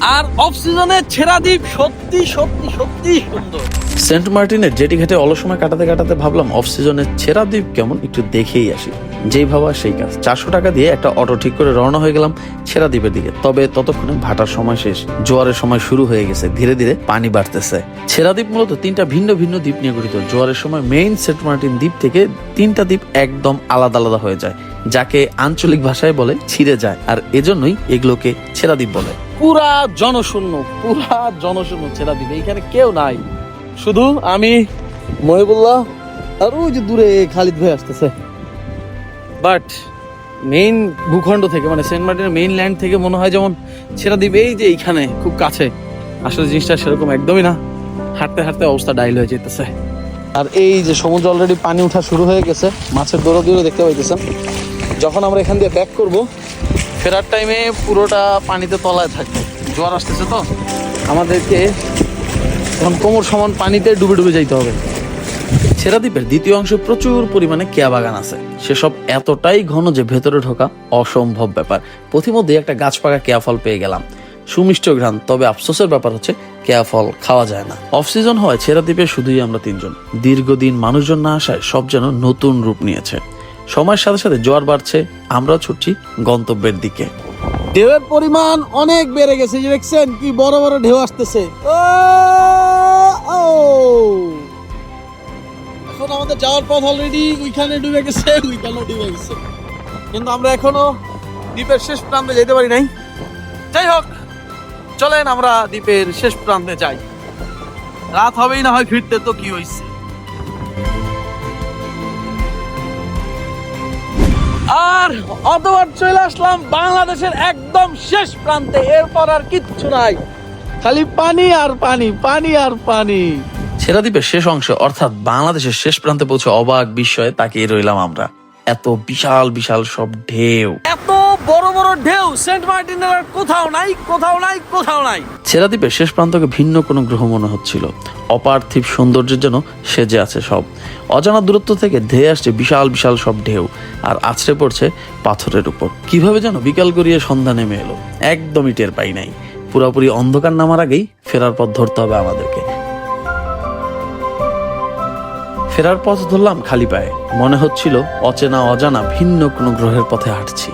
আর of সিজনে ছেড়া দ্বীপ সত্যি সত্যি সত্যি সুন্দর। সেন্ট মার্টিনের জেটি ঘাটে অলস সময় কাটাতে কাটাতে ভাবলাম অফ সিজনে ছেড়া দ্বীপ কেমন একটু দেখেই আসি। যেই ভাবা সেই কাজ। চারশো টাকা দিয়ে একটা অটো ঠিক করে রওনা হয়ে গেলাম ছেড়া দ্বীপের দিকে। তবে ততক্ষণে ভাটার সময় শেষ। জোয়ারের সময় শুরু হয়ে গেছে। ধীরে ধীরে পানি বাড়তেছে। ছেড়া দ্বীপ মূলত তিনটা ভিন্ন ভিন্ন দ্বীপ নিয়ে গঠিত। জোয়ারের সময় মেইন সেন্ট মার্টিন দ্বীপ থেকে তিনটা দ্বীপ একদম আলাদা আলাদা হয়ে যায়। যাকে আঞ্চলিক ভাষায় বলে ছিঁড়ে যায়, আর এজন্যই এগুলোকে ছেড়া দ্বীপ বলে। পুরা জনশূন্য পুরা জনশূন্য ছেড়া দ্বীপ, এইখানে কেউ নাই। শুধু আমি, মহিবুল্লাহ, আর ওই যে দূরে খালিদ ভাই আসতেছে। বাট মেইন ভূখণ্ড থেকে মানে সেন্ট মার্টিনের মেইন ল্যান্ড থেকে মনে হয় যেমন ছেড়া দ্বীপ, এই যে এইখানে, খুব কাছে। আসলে জিনিসটা সেরকম একদমই না। হাঁটতে হাঁটতে অবস্থা ডাইল হয়ে যেতেছে। আর এই যে সমুদ্র অলরেডি পানি উঠা শুরু হয়ে গেছে, মাছের দৌড়া দৌড়ে দেখতে পাইতেছেন। যখন আমরা এখান দিয়ে ব্যাক করব ফেরার টাইমে পুরোটা পানিতে তলায় থাকবে। জোয়ার আসতেছে তো? আমাদেরকে তখন কোমর সমান পানিতে ডুবে ডুবে যাইতে হবে। ছেড়া দ্বীপের দ্বিতীয় অংশে প্রচুর পরিমাণে কেয়া বাগান আছে। সেসব এতটাই ঘন যে ভেতরে ঢোকা অসম্ভব ব্যাপার। পথিমধ্যে একটা গাছ পাকা কেয়া ফল পেয়ে গেলাম। সুমিষ্ট ঘ্রাণ তবে আফসোসের ব্যাপার হচ্ছে কেয়া ফল খাওয়া যায় না। অফ সিজন হয় ছেড়া দ্বীপে শুধুই আমরা তিনজন। দীর্ঘদিন মানুষজন না আসায় সব যেন নতুন রূপ নিয়েছে। সময়ের সাথে সাথে জোয়ার বাড়ছে, আমরাও ছুটছি গন্তব্যের দিকে। ঢেউয়ের পরিমাণ অনেক বেড়ে গেছে যে দেখছেন কি বড় বড় ঢেউ আসতেছে। এখন আমাদের যাওয়ার পথ অলরেডি ওইখানে ডুবে গেছে, ওইখানেও ডুবে গেছে। কিন্তু আমরা এখনও দ্বীপের শেষ প্রান্তে যেতে পারি নাই। যাই হোক, চলেন আমরা দ্বীপের শেষ প্রান্তে যাই। রাত হবেই না হয় ফিরতে, তো কি হয়েছে আর অতবার চলে আসলাম বাংলাদেশের একদম শেষ প্রান্তে। এরপর আর কিচ্ছু নাই। খালি পানি আর পানি পানি আর পানি। সেরা দ্বীপের শেষ অংশে অর্থাৎ বাংলাদেশের শেষ প্রান্তে পৌঁছে অবাক বিস্ময়ে তাকিয়ে রইলাম আমরা। এত বিশাল বিশাল সব ঢেউ। এত বড় বড় ঢেউ সেন্ট মার্টিনের আর কোথাও নাই কোথাও নাই কোথাও নাই। ছেড়া দ্বীপের শেষ প্রান্তকে ভিন্ন কোনো গ্রহ মনে হচ্ছিল। অপার্থিব সৌন্দর্যের জন্য সেজে আছে সব। অজানা দূরত্ব থেকে ধেয়ে আসছে বিশাল বিশাল সব ঢেউ, আর আছড়ে পড়ছে পাথরের উপর। কীভাবে যেন বিকাল গড়িয়ে সন্ধ্যা নেমে এলো। একদমই টের পাই নাই। পুরোপুরি অন্ধকার নামার আগেই ফেরার পথ ধরতে হবে আমাদেরকে। ফেরার পথ ধরলাম খালি পায়ে। মনে হচ্ছিল অচেনা, অজানা ভিন্ন কোনো গ্রহের পথে হাঁটছি।